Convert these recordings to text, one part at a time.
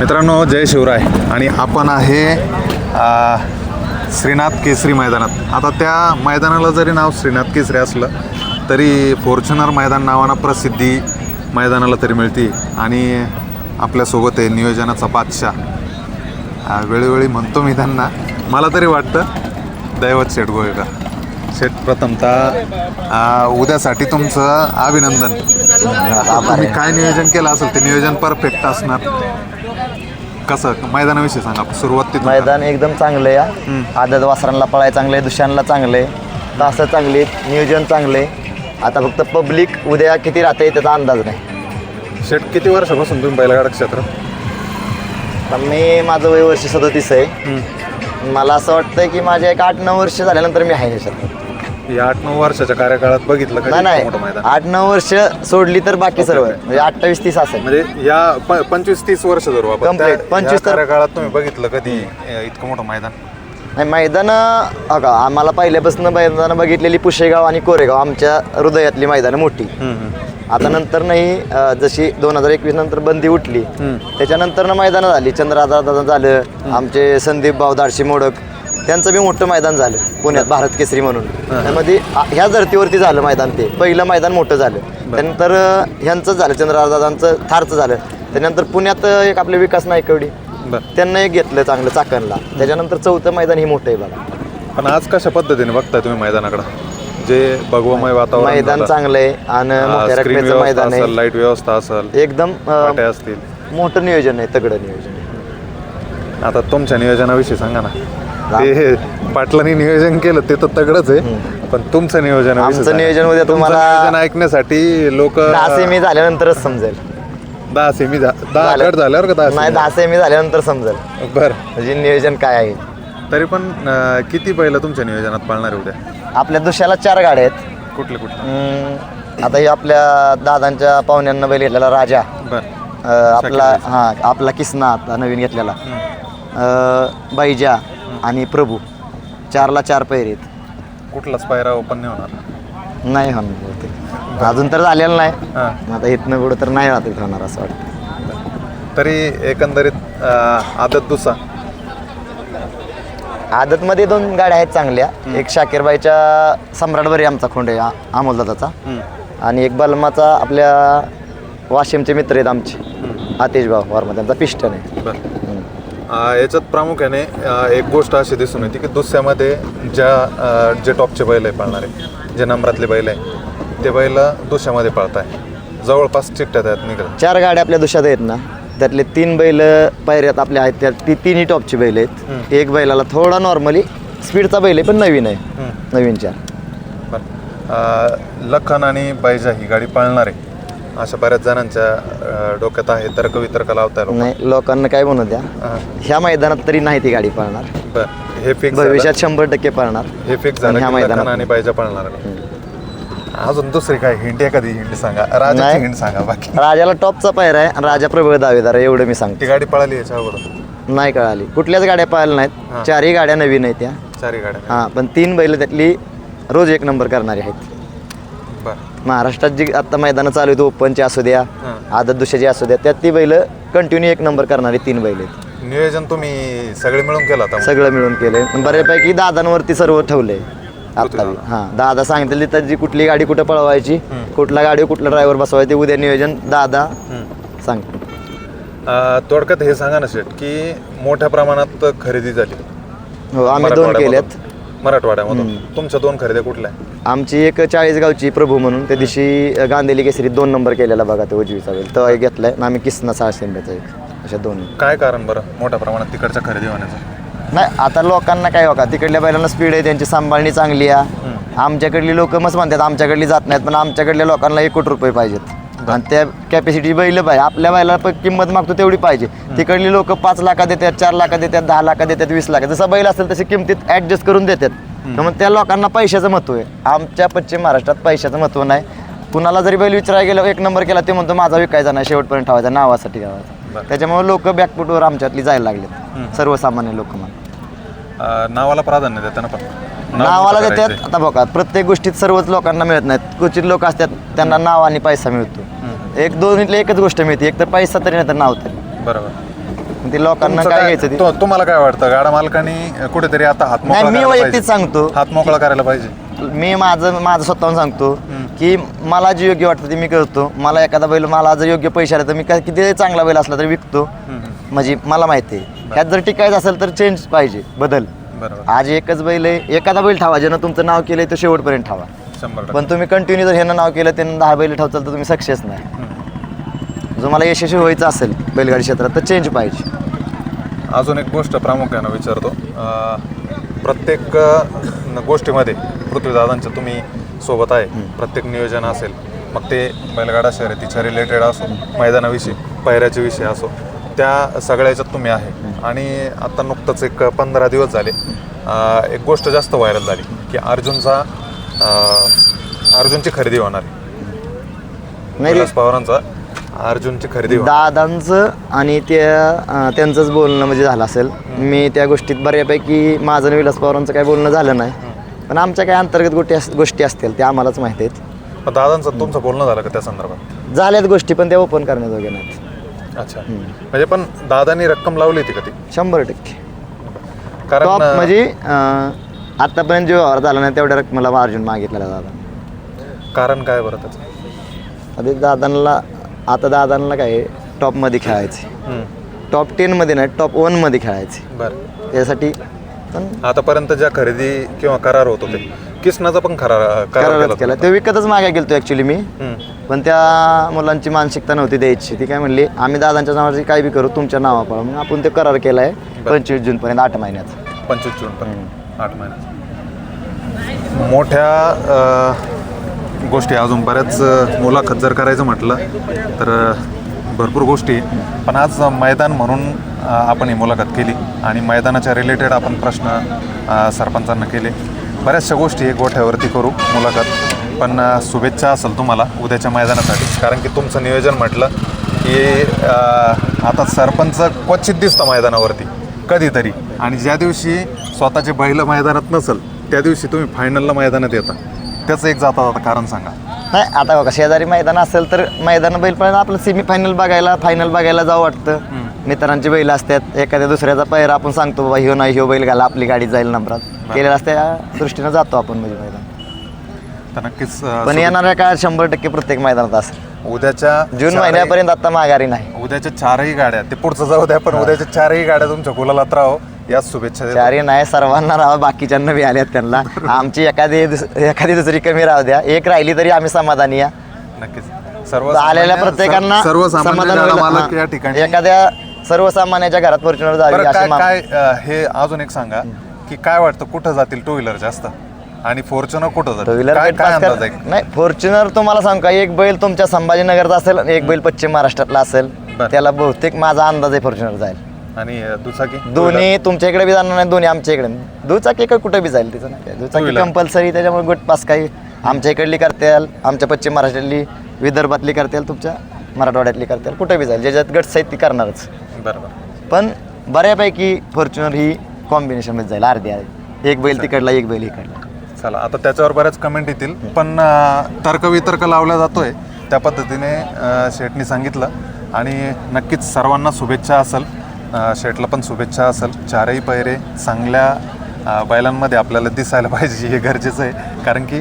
मित्रांनो जय शिवराय. आणि आपण आहे श्रीनाथ केसरी मैदानात. आता त्या मैदानाला जरी नाव श्रीनाथ केसरी असलं तरी फॉर्च्युनर मैदान नावानं प्रसिद्धी मैदानाला तरी मिळते. आणि आपल्यासोबत आहे नियोजनाचा बादशाह. वेळोवेळी म्हणतो मी त्यांना मला तरी वाटतं दैवत शेठ गोळेकर. शेठ प्रथमतः आ, उद्यासाठी तुमचं अभिनंदन. तुम्ही काय नियोजन केलं असेल ते नियोजन परफेक्ट असणार. कसं मैदानाविषयी सांगा सुरुवात तिथून करा. मैदान एकदम चांगलं आहे या आदत वासरांना पळाय चांगलं आहे दुशांना चांगलं आहे तासं चांगली आहेत, नियोजन चांगलं आहे आता फक्त पब्लिक उद्या किती राहते त्याचा अंदाज नाही. शेठ किती वर्षापासून तुम्ही बैलगाडा क्षेत्र? पण मी माझं वय वर्ष सदतीस आहे. मला असं वाटतं की माझ्या एक आठ नऊ वर्ष झाल्यानंतर मी आहे ह्याच्यात. या आठ नऊ वर्षाच्या कार्यकाळात बघितलं नाही का नाही मोठं मैदान? आठ नऊ वर्ष सोडली तर बाकी सर्व. म्हणजे अठ्ठावीस तीस असेल. म्हणजे या प- पंचवीस तीस वर्ष धरू आपण. Complete. त्या- 25 या तर- कार्यकाळात तुम्ही बघितलं कधी अ, इतकं मोठं मैदान? नाही मैदान का आम्हाला पहिल्यापासून मैदानं बघितलेली पुशेगाव आणि कोरेगाव आमच्या हृदयातली मैदानं मोठी. आता नंतर नाही अं, जशी दोन हजार एकवीस नंतर बंदी उठली त्याच्यानंतर ना मैदानं झाली. चंद्रदादा दादा झालं आमचे संदीप भाऊ धाडशी मोडक त्यांचं बी मोठं मैदान झालं पुण्यात भारत केसरी म्हणून. त्यामध्ये ह्या धर्तीवरती झालं मैदान ते. पहिलं मैदान मोठं झालं. त्यानंतर ह्यांचं झालं चंद्रदादांचं थारचं झालं. त्यानंतर पुण्यात एक आपले विकास नायकवडी बरं. त्यांना एक घेतलं चांगलं चाकणला. त्याच्यानंतर चौथं मैदान ही मोठं आहे बघा. पण आज कशा पद्धतीने बघताय तुम्ही मैदानाकडं? जे भगवमय वातावरण मैदान चांगलं आहे आणि मोठ्या रकमेचं मैदान आहे. लाइट व्यवस्था असेल एकदम अं, पाट्या असतील. मोठं नियोजन आहे तगडं नियोजन आहे. आता तुमच्या नियोजनाविषयी सांगा ना. ते पाटलांनी नियोजन केलं ते तर तगडच आहे. पण तुमचं नियोजन आमचं नियोजन उद्या तुम्हाला- नियोजन ऐकण्यासाठी लोक दहा सेमी झाल्यानंतरच समजेल. दहा सेमी झा- दहा झालं. गट झाल्यावर का दहा नाही? दहा सेमी झाल्यानंतर समजेल. बरं. म्हणजे नियोजन काय आहे? तरी पण अं, किती पहिलं तुमच्या नियोजनात पाळणार आहे उद्या? आपल्या दुसऱ्याला चार गाड्या आहेत. कुठले कुठले? आता हे आपल्या दादांच्या पाहुण्यांना बैल घेतलेला राजा. बर. अं, आपला हा आपला किसना आता नवीन घेतलेला. अं, बैजा. आणि प्रभू चारला चार पैर आहेत. कुठलाच पायरा ओपन नाही होणार. नाही होणार बहुतेक. अजून तर झालेलं नाही. हां. आता इथनं पुढं तर नाही राहत होणार असं वाटतं. तरी एकंदरीत अं, आदत दुसा. आदतमध्ये दोन गाड्या आहेत चांगल्या. एक शाकीरबाईच्या सम्राटभरी आमचा खोंड आहे आ- अमोल दादाचा आणि एक बलमाचा आपल्या वाशिमचे मित्र आहेत आमचे. आतिश भाऊ वर्मा त्यांचा पिस्टन आहे. बर. याच्यात प्रामुख्याने एक गोष्ट अशी दिसून येते की दुसऱ्यामध्ये ज्या जे टॉपचे बैल आहे पाळणारे जे नंबरातले बैल आहे ते बैल दुसऱ्यामध्ये पाळताय. जवळपास चिकट्यात आहेत निघत चार गाड्या आपल्या दुशात आहेत ना. त्यातले तीन बैल पायऱ्यात आपल्या आहेत. त्या ती तिन्ही टॉपची बैल आहेत. एक बैलाला थोडा नॉर्मली स्पीडचा बैल आहे पण नवीन आहे. नवीन चार लखन आणि बैजा ही गाडी पाळणार. आहे अशा बऱ्याच जणांच्या डोक्यात आहे तर्क वितर्क लावताय लोक. नाही लोकांना काय म्हणू द्या. ह्या मैदानात तरी नाही ती गाडी पाळणार. बरं हे फिक्स भविष्यात शंभर टक्के पाळणार. हे फिक्स झालं ह्या की लखन मैदानात. आणि बैजा पाळणार. अजून दुसरी काय हिंट एखादी हिंट सांगा. राजाची नाही. हिंट सांगा बाकी. राजाला टॉपचा पायर आहे आणि राजा प्रबळ दावेदार आहे एवढं मी सांगतो. ती गाडी पळाली याच्या अगोदर नाही कळाली. कुठल्याच गाड्या पाहिल्या नाहीत. चारही गाड्या नवीन आहेत त्या. चारी गाड्या हां पण तीन बैल त्यातली रोज एक नंबर करणारी आहेत. महाराष्ट्रात जी आता मैदानं चालू आहेत ओपनची असू द्या. आदत दुसऱ्याची असू द्या त्यात ती बैल कंटिन्यू एक नंबर करणारी तीन बैल आहेत. नियोजन तुम्ही सगळे मिळून केलं आता सगळं मिळून केलंय. बऱ्यापैकी दादांवरती सर्व ठेवलंय आता. हां दादा सांगितले तर जी कुठली गाडी कुठं पळवायची कुठला गाडी कुठला ड्रायव्हर बसवायचा ते उद्या नियोजन दादा सांगतो अं, थोडक्यात हे सांगा ना शेठ की मोठ्या प्रमाणात खरेदी झाली. हो आम्ही दोन केल्यात. मराठवाड्यामधून. तुमच्या दोन खरेदी कुठल्या? आमची एक चाळीसगावची प्रभू म्हणून त्या दिवशी गांधेली केसरी दोन नंबर केलेला बघा तो उजवीचा बैल. तो एक घेतलाय आणि आम्ही किसना सहा शेंब्याचा एक. अशा दोन. काय कारण बरं? मोठ्या प्रमाणात तिकडच्या खरेदी होण्याचं. नाही आता लोकांना काय बघा तिकडल्या बैलांना स्पीड आहे त्यांची सांभाळणी चांगली आहे. आमच्याकडली लोक मस्त म्हणतात आमच्याकडली जात नाहीत पण आमच्याकडल्या लोकांना एक कोटी रुपये पाहिजेत. आणि त्या कॅपॅसिटी बैल पाहिजे आपल्या बैला पण किंमत मागतो तेवढी पाहिजे. तिकडली लोक पाच लाखात देतात चार लाखात देतात दहा लाखात देतात वीस लाखात जसा बैल असेल तशी किमतीत ॲडजस्ट करून देतात. त्यामुळे त्या लोकांना पैशाचं महत्त्व आहे. आमच्या पश्चिम महाराष्ट्रात पैशाचं महत्त्व नाही. कुणाला जरी बैल विचारायला गेलं एक नंबर केला ते म्हणतो माझा विकायचा नाही शेवटपर्यंत ठेवायचा नावासाठी गावाचा त्याच्यामुळे लोक बॅकफुटवर आमच्यातली जायला लागलेत. सर्वसामान्य लोक म्हणून. नावाला प्राधान्य देताना पण. नाव नावाला देतात. आता बघा प्रत्येक गोष्टीत सर्वच लोकांना मिळत नाहीत. क्वचित लोक असतात त्यांना नाव आणि पैसा मिळतो. एक दोन्हीतली एकच गोष्ट मिळते. एक तर पैसा तरी नाही तर नाव तरी. बरोबर. ते लोकांना तुमचं काय घ्यायचं ते? तो- तुम्हाला काय वाटतं? गाडा मालकाने कुठेतरी आता हात मोकळा नाही, मी करायला वैयक्तिक पाहिजे. सांगतो. हात मोकळा करायला पाहिजे. मी माझं माझं स्वतःहून सांगतो की मला जे योग्य वाटतं ते मी करतो. मला एखादा बैल मला जर योग्य पैसे आले तर मी काय किती चांगला बैल असला तरी विकतो. म्हणजे मला माहिती आहे. ह्यात जर टिकायचं असेल तर चेंज पाहिजे. बदल. बरोबर. आज एकच बैल आहे. एखादा बैल ठेवा ज्यानं तुमचं नाव केलंय तर शेवटपर्यंत ठेवा. शंभर टक्के. पण तुम्ही कंटिन्यू जर ह्यानं नाव केलं त्यानं दहा बैल ठेवचाल तर तुम्ही सक्सेस नाही. जो मला यशस्वी व्हायचं असेल बैलगाडी क्षेत्रात तर चेंज पाहिजे. अजून एक गोष्ट प्रामुख्यानं विचारतो. अं, प्रत्येक अं, गोष्टीमध्ये पृथ्वीदादांच्या तुम्ही सोबत आहे. प्रत्येक नियोजन असेल मग ते बैलगाडा शर्यतीच्या रिलेटेड असो मैदानाविषयी पायऱ्याचे विषय असो त्या सगळ्या याच्यात तुम्ही आहे. आणि आता नुकतंच एक पंधरा दिवस झाले. अं, एक गोष्ट जास्त व्हायरल झाली की अर्जुनचा अर्जुनची खरेदी होणार नाही कैलास पवारांचा अर्जुनची खरेदी होणार. दादांचं आणि त्या अं, त्यांचंच बोलणं म्हणजे झालं असेल. मी त्या गोष्टीत बऱ्यापैकी माझं आणि विलास पवारांचं काही बोलणं झालं नाही. पण आमच्या काही अंतर्गत गोष्टी अस- गोष्टी असतील त्या आम्हालाच माहिती आहेत. पण दादांचं तुमचं बोलणं झालं का त्या संदर्भात? झाल्यात गोष्टी पण त्या ओपन करण्याजोग्या नाहीत. अच्छा. म्हणजे पण दादानी रक्कम लावली होती का ती? शंभर टक्के. कारण टॉप अं, म्हणजे अं, आतापर्यंत जो व्यवहार झाला नाही तेवढ्या रकमेला अर्जुन मागितलेला दादा. कारण काय बरं त्याचं? आता दादांना आता दादांना काय टॉपमध्ये खेळायचे. हम्म, टॉप टेनमध्ये नाही टॉप वनमध्ये खेळायचे. बरं. त्यासाठी पण आतापर्यंत ज्या खरेदी किंवा करार होत होते किसनाचा पण करार करार करारच केला ते विकतच मागे गेलतो ॲक्च्युली मी. हम्म, पण त्या मुलांची मानसिकता नव्हती द्यायची. ती काय म्हणली आम्ही दादांच्या नावाची काय बी करू तुमच्या नावापळा मग आपण ते करार केला आहे पंचवीस जूनपर्यंत आठ महिन्यात. पंचवीस जून पर्यंत आठ महिन्यात. मोठ्या गोष्टी. अजून बऱ्याच मुलाखत जर करायचं म्हटलं तर भरपूर गोष्टी. पण आज मैदान म्हणून आपण ही मुलाखत केली आणि मैदानाच्या रिलेटेड आपण प्रश्न सरपंचांना केले. बऱ्याचशा गोष्टी एक गोठ्यावरती करू मुलाखत. पण शुभेच्छा असेल तुम्हाला उद्याच्या मैदानासाठी. कारण की तुमचं नियोजन म्हटलं की आता सरपंच क्वचित दिसतं मैदानावरती कधीतरी. आणि ज्या दिवशी स्वतःचे बैल मैदानात नसेल त्या दिवशी तुम्ही फायनलला मैदानात येता. त्याचं एक जाता जाता कारण सांगा. नाही आता बघा शेजारी मैदान असेल तर मैदान बैल पण आपलं सेमी फायनल बघायला फायनल बघायला जावं वाटतं. मित्रांची बैल असतात एखाद्या दुसऱ्याचा पैर आपण सांगतो बाबा ह्यो नाही ह्यो बैल घाला आपली गाडी जाईल नंबरात. केलेला असते त्या दृष्टीनं जातो आपण म्हणजे मैदान. तर नक्कीच अं, पण येणाऱ्या काळात शंभर टक्के प्रत्येक मैदानात असेल उद्याच्या जून चारही- महिन्यापर्यंत आता माघारी नाही. उद्याच्या चारही गाड्या ते पुढचं जाऊ द्या पण उद्याच्या चारही गाड्या तुमच्या गुलालात राहो. याच शुभेच्छा देतो. चारी नाही सर्वांना राहा बाकीच्यांना बी आल्यात त्यांना. आमची एखादी एखादी दुसरी कमी राहू द्या. एक राहिली तरी आम्ही समाधानी या. नक्कीच. सर्व आलेल्या प्रत्येकांना सर्वसामान्य समाधान या. ठिकाणी. एखाद्या सर्वसामान्याच्या घरात फॉर्च्युनर जावी काय हे अजून एक सांगा की काय वाटतं कुठं जातील टू व्हीलर जास्त? आणि फॉर्च्युनर कुठं आहे? नाही फॉर्च्युनर तुम्हाला सांगू का एक बैल तुमच्या संभाजीनगरचा असेल एक बैल पश्चिम महाराष्ट्रातला असेल. त्याला बहुतेक माझा अंदाज आहे फॉर्च्युनर जाईल. आणि दुचाकी? दोन्ही तुमच्या इकडे बी जाणार नाही दोन्ही आमच्या इकडे. दुचाकी काय कुठे बी जाईल तिचं? नाही काय. दुचाकी Two-wheeler. कंपल्सरी त्याच्यामुळे गट पास काही आमच्या इकडली करताल आमच्या पश्चिम महाराष्ट्रातली विदर्भातली करताल तुमच्या मराठवाड्यातली करताल कुठे बी जाईल. ज्याच्यात गट साहित्य करणारच. बरोबर. पण बऱ्यापैकी फॉर्च्युनर ही कॉम्बिनेशनमध्ये जाईल. अर्धी अर्धी एक बैल तिकडला एक बैल इकडला. चला आता त्याच्यावर बऱ्याच कमेंट येतील पण अं, तर्कवितर्क लावला जातोय. त्या पद्धतीने अं, शेठनी सांगितलं. आणि नक्कीच सर्वांना शुभेच्छा असेल. शेटला पण शुभेच्छा असेल. चारही पैरे चांगल्या बैलांमध्ये आपल्याला दिसायला पाहिजे हे गरजेचं आहे. कारण की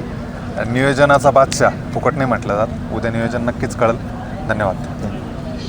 नियोजनाचा बादशाह फुकट नाही म्हटलं जात. उद्या नियोजन नक्कीच कळेल. धन्यवाद.